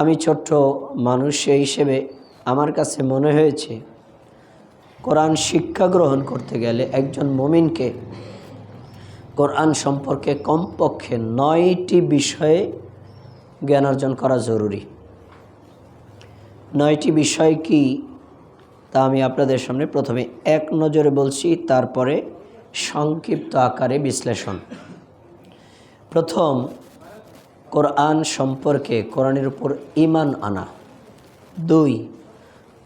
আমি ছোট্ট মানুষ হিসেবে আমার কাছে মনে হয়েছে, কোরআন শিক্ষা গ্রহণ করতে গেলে একজন মমিনকে কোরআন সম্পর্কে কমপক্ষে নয়টি বিষয়ে জ্ঞান অর্জন করা জরুরি। নয়টি বিষয় কি তা আমি আপনাদের সামনে প্রথমে এক নজরে বলছি, তারপরে সংক্ষিপ্ত আকারে বিশ্লেষণ। প্রথম কোরআন সম্পর্কে কোরআনের উপর ইমান আনা। দুই,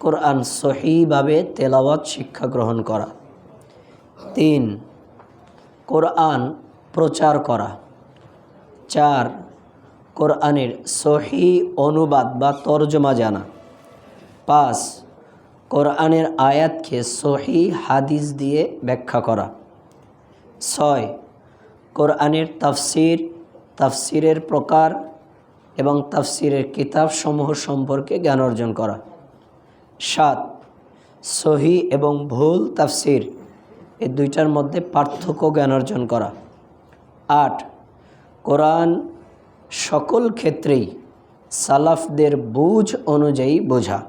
কোরআন সহিভাবে তেলাওয়াত শিক্ষা গ্রহণ করা। তিন, কোরআন প্রচার করা। চার, কোরআনের সহি অনুবাদ বা তর্জমা জানা। পাঁচ, কোরআনের আয়াতকে সহি হাদিস দিয়ে ব্যাখ্যা করা। ছয়, কোরআনের তাফসির তাফসিরের প্রকার এবং তাফসিরের কিতাবসমূহ সম্পর্কে জ্ঞান অর্জন করা। সাত, সহি এবং ভুল তাফসির, এই দুইটার মধ্যে পার্থক্য জ্ঞান অর্জন করা। আট, কোরআন সকল ক্ষেত্রেই সালাফদের বুঝ অনুযায়ী বোঝা।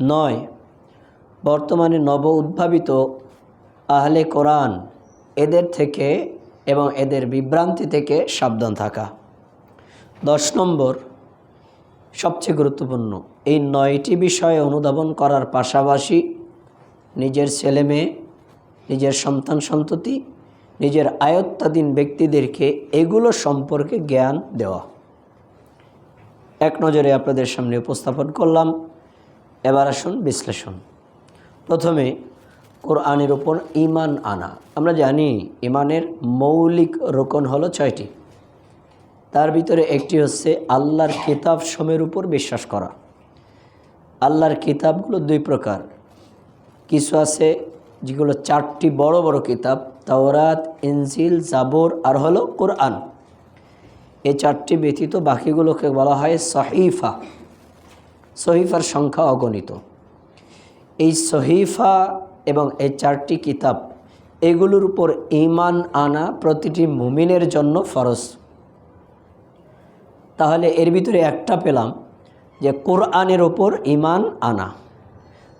নয়, বর্তমানে নব উদ্ভাবিত আহলে কোরআন এদের থেকে এবং এদের বিভ্রান্তি থেকে সাবধান থাকা। দশ নম্বর, সবচেয়ে গুরুত্বপূর্ণ, এই নয়টি বিষয়ে অনুধাবন করার পাশাপাশি নিজের ছেলে মেয়ে, নিজের সন্তান সন্ততি, নিজের আয়ত্তাধীন ব্যক্তিদেরকে এগুলো সম্পর্কে জ্ঞান দেওয়া। এক নজরে আপনাদের সামনে উপস্থাপন করলাম। এবার আসুন বিশ্লেষণ। প্রথমে কোরআনের ওপর ইমান আনা। আমরা জানি ইমানের মৌলিক রোকন হলো ছয়টি। তার ভিতরে একটি হচ্ছে আল্লাহর কিতাব সমের উপর বিশ্বাস করা। আল্লাহর কিতাবগুলো দুই প্রকার। কিছু আছে যেগুলো চারটি বড় বড় কিতাব, তাওরাত, ইনজিল, জাবর আর হলো কোরআন। এই চারটি ব্যতীত বাকিগুলোকে বলা হয় সহিফা। সহিফার সংখ্যা অগণিত। এই সহিফা এবং এই চারটি কিতাব, এগুলোর উপর ইমান আনা প্রতিটি মুমিনের জন্য ফরজ। তাহলে এর ভিতরে একটা পেলাম যে কোরআনের ওপর ইমান আনা।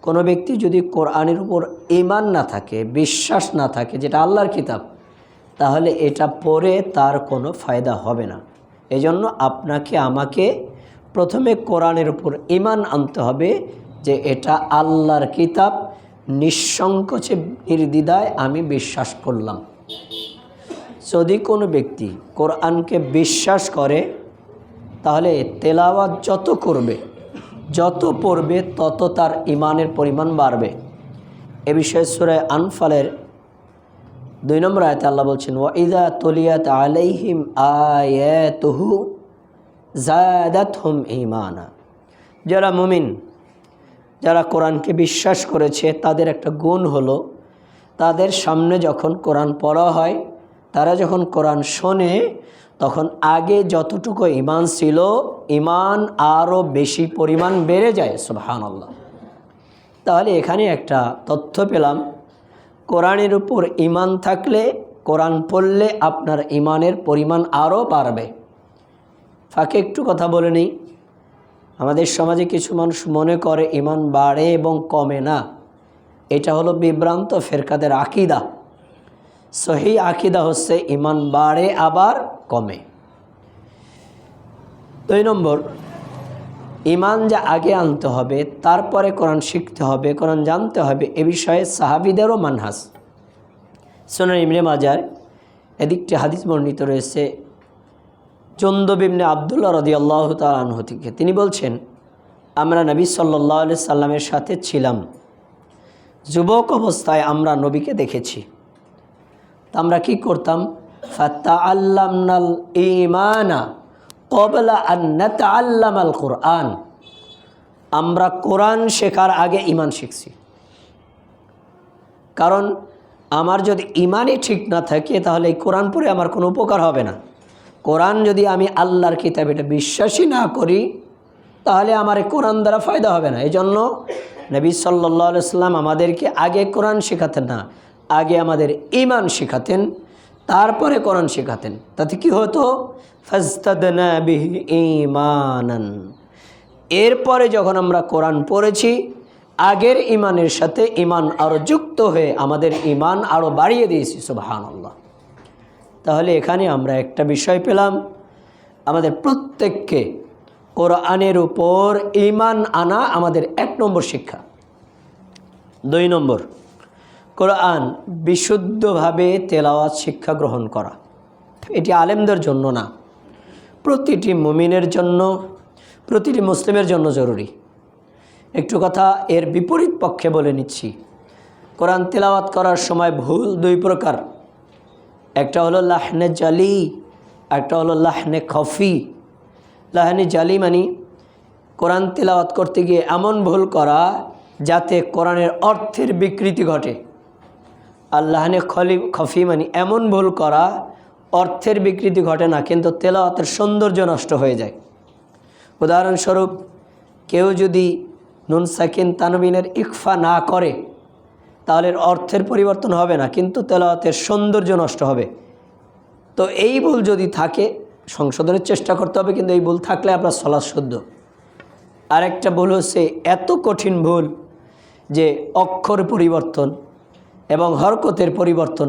কোনো ব্যক্তি যদি কোরআনের উপর ইমান না থাকে, বিশ্বাস না থাকে, যেটা আল্লাহর কিতাব, তাহলে এটা পড়ে তার কোনো ফায়দা হবে না। এজন্য আপনাকে, আমাকে প্রথমে কোরআনের উপর ইমান আনতে হবে যে এটা আল্লাহর কিতাব নিঃসংকোচে নির্দ্বিধায় আমি বিশ্বাস করলাম। যদি কোনো ব্যক্তি কোরআনকে বিশ্বাস করে, তাহলে তেলাওয়াত যত করবে, যত পড়বে, তত তার ইমানের পরিমাণ বাড়বে। এ বিষয়ে সুরায় আনফালের দুই নম্বর আয়তে আল্লাহ বলছেন, ওয়াইদা তলিয়াত আলাইহিম আয়াতুহু জায়াদাত হুম ইমানা যারা মুমিন যারা কোরআনকে বিশ্বাস করেছে, তাদের একটা গুণ হলো, তাদের সামনে যখন কোরআন পড়া হয়, তারা যখন কোরআন শোনে, তখন আগে যতটুকু ইমান ছিল ইমান আরও বেশি পরিমাণ বেড়ে যায় সুবহান আল্লাহ তাহলে এখানে একটা তথ্য পেলাম, কোরআনের উপর ইমান থাকলে, কোরআন পড়লে আপনার ইমানের পরিমাণ আরও বাড়বে। ফাঁকে একটু কথা বলে নিই। আমাদের সমাজে কিছু মানুষ মনে করে ইমান বাড়ে এবং কমে না। এটা হলো বিভ্রান্ত ফেরকাদের আকিদা। সহি আকিদা হচ্ছে ইমান বাড়ে, আবার কমে। দুই নম্বর, ইমান যা আগে আনতে হবে, তারপরে কোরআন শিখতে হবে, কোরআন জানতে হবে, এ বিষয়ে সাহাবিদেরও মানহাস সোনার ইমরে মাজার, এদিকটি হাদিস বর্ণিত রয়েছে চন্দবিমনে আবদুল্লাহ রদি আল্লাহ তালহ থেকে। তিনি বলছেন, আমরা নবী সাল্লাহ আলি সাল্লামের সাথে ছিলাম। যুবক অবস্থায় আমরা নবীকে দেখেছি। তা আমরা কি করতাম? ফাত্তা আল্লাম আল্লামনাল ইমানা কবলা আন্নাত আল্লাম আল কোরআন। আমরা কোরআন শেখার আগে ইমান শিখছি। কারণ, আমার যদি ইমানই ঠিক না থাকে, তাহলে এই কোরআন পড়ে আমার কোনো উপকার হবে না। কোরআন যদি আমি আল্লাহর কিতাব এটা বিশ্বাসই না করি, তাহলে আমার কোরআন দ্বারা ফায়দা হবে না। এই জন্য নবী সাল্লা সাল্লাম আমাদেরকে আগে কোরআন শেখাতেন না, আগে আমাদের ইমান শেখাতেন, তারপরে কোরআন শেখাতেন। তাতে কি হতো? ঈমানান। এরপরে যখন আমরা কোরআন পড়েছি, আগের ইমানের সাথে ইমান আরও যুক্ত হয়ে আমাদের ইমান আরও বাড়িয়ে দিয়েছি সুবাহান আল্লাহ তাহলে এখানে আমরা একটা বিষয় পেলাম। আমাদের প্রত্যেককে কোরআনের উপর ইমান আনা আমাদের এক নম্বর শিক্ষা। দুই নম্বর, কোরআন বিশুদ্ধভাবে তেলাওয়াত শিক্ষা গ্রহণ করা। এটি আলেমদের জন্য না, প্রতিটি মুমিনের জন্য, প্রতিটি মুসলিমের জন্য জরুরি। একটু কথা এর বিপরীত পক্ষে বলে নিচ্ছি। কোরআন তেলাওয়াত করার সময় ভুল দুই প্রকার। একটা হলো লাহনে জালি, একটা হলো লাহনে খফি। লাহনে জালি মানে কোরআন তেলাওয়াত করতে গিয়ে এমন ভুল করা যাতে কোরআনের অর্থের বিকৃতি ঘটে। আল্লাহনে খলি, খফি মানে এমন ভুল করা অর্থের বিকৃতি ঘটে না, কিন্তু তেলাওয়াতের সৌন্দর্য নষ্ট হয়ে যায়। উদাহরণস্বরূপ, কেউ যদি নুন সাকিন তানবিনের ইকফা না করে তাহলে অর্থের পরিবর্তন হবে না, কিন্তু তেলাওয়াতের সৌন্দর্য নষ্ট হবে। তো এই ভুল যদি থাকে, সংশোধনের চেষ্টা করতে হবে, কিন্তু এই ভুল থাকলে আপনার সলাৎ শুদ্ধ আরেকটা ভুল হচ্ছে এত কঠিন ভুল যে অক্ষর পরিবর্তন এবং হরকতের পরিবর্তন,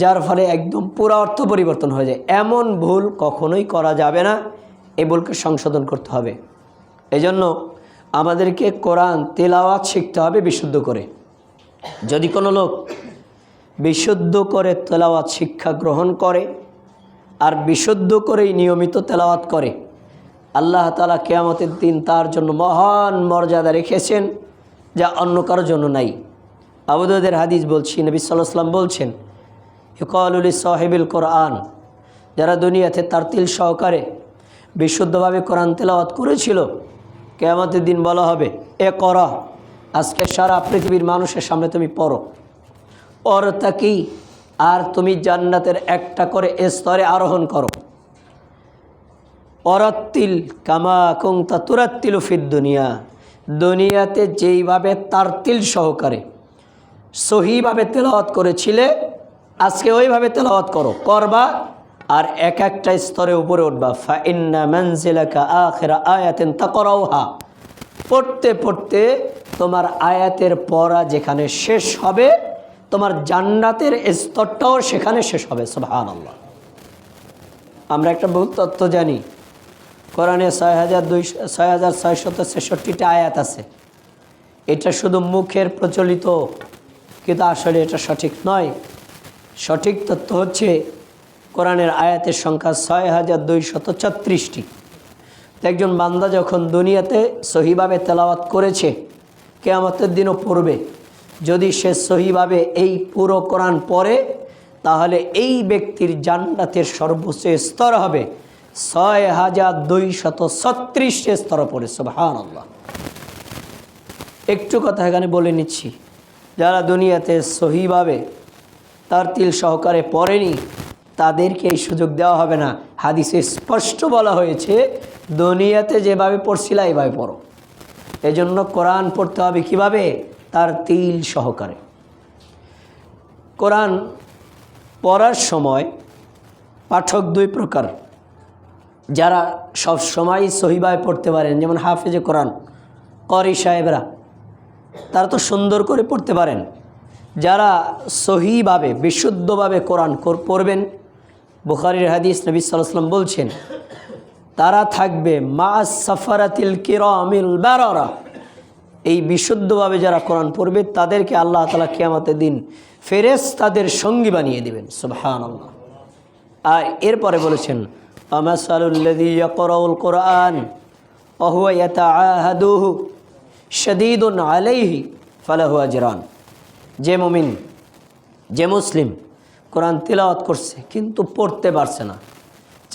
যার ফলে একদম পুরা অর্থ পরিবর্তন হয়ে যায়। এমন ভুল কখনোই করা যাবে না, এই ভুলকে সংশোধন করতে হবে। এজন্য আমাদেরকে কোরআন তেলাওয়াত শিখতে হবে বিশুদ্ধ করে। যদি কোনো লোক বিশুদ্ধ করে তেলাওয়াত শিক্ষা গ্রহণ করে আর বিশুদ্ধ করেই নিয়মিত তেলাওয়াত করে, আল্লাহ তালা কেয়ামতের দিন তার জন্য মহান মর্যাদা রেখেছেন যা অন্য কারোর জন্য নাই। আবুদের হাদিস বলছি, নবী সাল্লাম বলছেন ইকআলুল সাহেবিল কোরআন, যারা দুনিয়াতে তার তিল সহকারে বিশুদ্ধভাবে কোরআন তেলাওয়াত করেছিল, কেয়ামতের দিন বলা হবে, এ কর। আজকে সারা পৃথিবীর মানুষের সামনে তুমি পড়ো। পরতা কি? আর তুমি জান্নাতের একটা করে স্তরে আরোহণ করো। অরাত্তিল কামা কংতা তুরাত্তিল ফির দুনিয়া। দুনিয়াতে যেইভাবে তারতিল সহকারে সহিভাবে তেলাওয়াত করেছিলে, আজকে ওইভাবে তেলাওয়াত করো, করবা আর এক একটা স্তরে উপরে উঠবা। ফা ইন্না মঞ্জিলাকা আখেরা আয়াতেন তা করাও হা পড়তে পড়তে তোমার আয়াতের পড়া যেখানে শেষ হবে, তোমার জান্নাতের স্তরটাও সেখানে শেষ হবে সুবহান আল্লাহ আমরা একটা বহু তথ্য জানি। কোরআনে ছয় হাজার দুই, ছয় হাজার ছয়শত ছেষট্টিটা আয়াত আছে। এটা শুধু মুখের প্রচলিত, কিন্তু আসলে এটা সঠিক নয়। সঠিক তথ্য হচ্ছে, কোরআনের আয়াতের সংখ্যা ছয় হাজার দুইশত ছত্রিশটি। একজন বান্দা যখন দুনিয়াতে সহিভাবে তেলাওয়াত করেছে কেয়ামতের দিনও পড়বে। যদি সে সহিভাবে এই পুরো কোরআন পড়ে, তাহলে এই ব্যক্তির জান্নাতের সর্বোচ্চ স্তর হবে। ছয় হাজার দুইশত ছত্রিশ স্তর পড়ে সুবহান আল্লাহ একটু কথা এখানে বলে নিচ্ছি। যারা দুনিয়াতে সহিভাবে তার তিল সহকারে পড়েনি, তাদেরকে এই সুযোগ দেওয়া হবে না। হাদিসে স্পষ্ট বলা হয়েছে, দুনিয়াতে যেভাবে পড়ছিলা, এইভাবে পড়ো। এজন্য কোরআন পড়তে হবে কীভাবে? তার তিল সহকারে। কোরআন পড়ার সময় পাঠক দুই প্রকার। যারা সব সময় সহিবায় পড়তে পারেন, যেমন হাফেজে কোরআন, করি সাহেবরা, তারা তো সুন্দর করে পড়তে পারেন। যারা সহিভাবে, বিশুদ্ধভাবে কোরআন কর- পড়বেন, বুখারির হাদিস নবী সাল্লাম বলছেন তারা থাকবে মা সাফারাতিল কিরামিল বারারা। এই বিশুদ্ধভাবে যারা কোরআন পড়বে, তাদেরকে আল্লাহ তালা কিয়ামতের দিন ফেরেস তাদের সঙ্গী বানিয়ে দেবেন। সুবহান আল্লাহ আর এরপরে বলেছেন কোরআন আলাইহি ফালাহু আজরান। যে মুমিন, যে মুসলিম কোরআন তিলাওয়াত করছে, কিন্তু পড়তে পারছে না।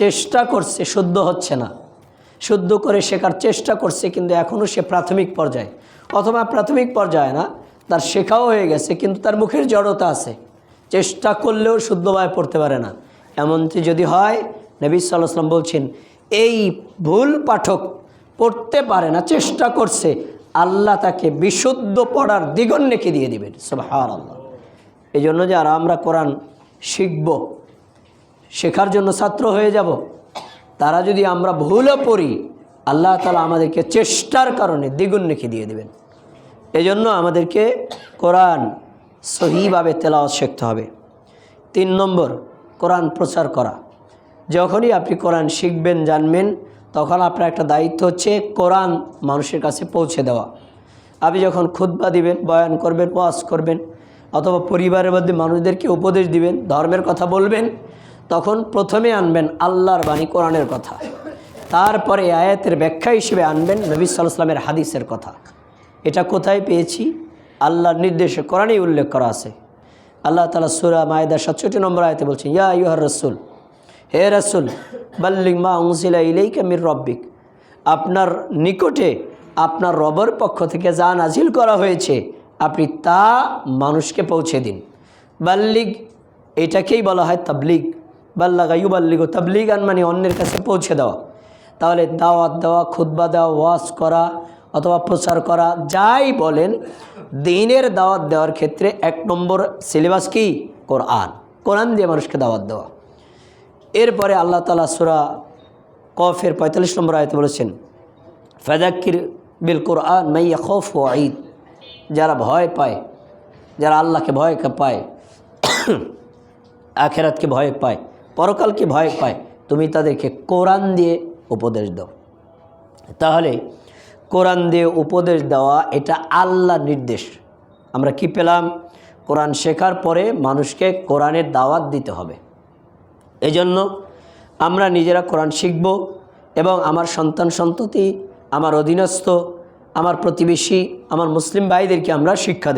চেষ্টা করছে, শুদ্ধ হচ্ছে না। শুদ্ধ করে শেখার চেষ্টা করছে, কিন্তু এখনও সে প্রাথমিক পর্যায়ে। অথবা প্রাথমিক পর্যায়ে না, তার শেখাও হয়ে গেছে, কিন্তু তার মুখের জড়তা আছে। চেষ্টা করলেও শুদ্ধভাবে পড়তে পারে না। এমনটি যদি হয়, নবী সাল্লাম বলছেন, এই ভুল পাঠক পড়তে পারে না, চেষ্টা করছে, আল্লাহ তাকে বিশুদ্ধ পড়ার দ্বিগুণ নেকি দিয়ে দিবেন। সব হার আল্লাহ এই জন্য যারা আমরা কোরআন শিখব শেখার জন্য ছাত্র হয়ে যাব। তারা যদি আমরা ভুলও পড়ি, আল্লাহ তালা আমাদেরকে চেষ্টার কারণে দ্বিগুণ রেখে দিয়ে দেবেন। এজন্য আমাদেরকে কোরআন সহিভাবে তেলাওয়াত শিখতে হবে। তিন নম্বর, কোরআন প্রচার করা। যখনই আপনি কোরআন শিখবেন, জানবেন, তখন আপনার একটা দায়িত্ব হচ্ছে কোরআন মানুষের কাছে পৌঁছে দেওয়া। আপনি যখন খুতবা দিবেন, বয়ান করবেন, ওয়াজ করবেন, অথবা পরিবারের মধ্যে মানুষদেরকে উপদেশ দিবেন, ধর্মের কথা বলবেন তখন প্রথমে আনবেন আল্লাহর বাণী কোরআনের কথা। তারপরে আয়াতের ব্যাখ্যা হিসেবে আনবেন নবী সাল্লামের হাদিসের কথা। এটা কোথায় পেয়েছি? আল্লাহর নির্দেশে কোরআনেই উল্লেখ করা আছে। আল্লাহ তালা সুরা মায়দা সাতষট্টি নম্বর আয়তে বলছেন, ইয়া ইউহর রসুল, হে রসুল বাল্লিং মা উংসিলা ইলেইকা মির রব্বিক। আপনার নিকটে আপনার রবের পক্ষ থেকে যা নাজিল করা হয়েছে, আপনি তা মানুষকে পৌঁছে দিন। বাল্লিগ এটাকেই বলা হয় তাবলিগ। বাল্লাগা ইউবাল্লিগ তাবলিগান মানে অন্যের কাছে পৌঁছে দেওয়া। তাহলে দাওয়াত দেওয়া, খুতবা দেওয়া, ওয়াজ করা অথবা প্রচার করা, যাই বলেন, দিনের দাওয়াত দেওয়ার ক্ষেত্রে এক নম্বর সিলেবাস কি? কোরআন। কোরআন দিয়ে মানুষকে দাওয়াত দেওয়া। এরপরে আল্লাহ তালা সুরা কফের পঁয়তাল্লিশ নম্বর আয়তে বলেছেন ফেদাক্কির বিল কোরআন মাইয়া খফ ও ঈদ যারা ভয় পায়, যারা আল্লাহকে ভয় পায়, আখেরাতকে ভয় পায় পরকালকে ভয় পায়, তুমি তাদেরকে কোরআন দিয়ে উপদেশ দাও। তাহলে কোরআন দিয়ে উপদেশ দেওয়া এটা আল্লাহ নির্দেশ। আমরা কি পেলাম? কোরআন শেখার পরে মানুষকে কোরআনের দাওয়াত দিতে হবে। এজন্য আমরা নিজেরা কোরআন শিখব এবং আমার সন্তান সন্ততি, আমার অধীনস্থ, আমার প্রতিবেশী, আমার মুসলিম ভাইদেরকে আমরা শিক্ষা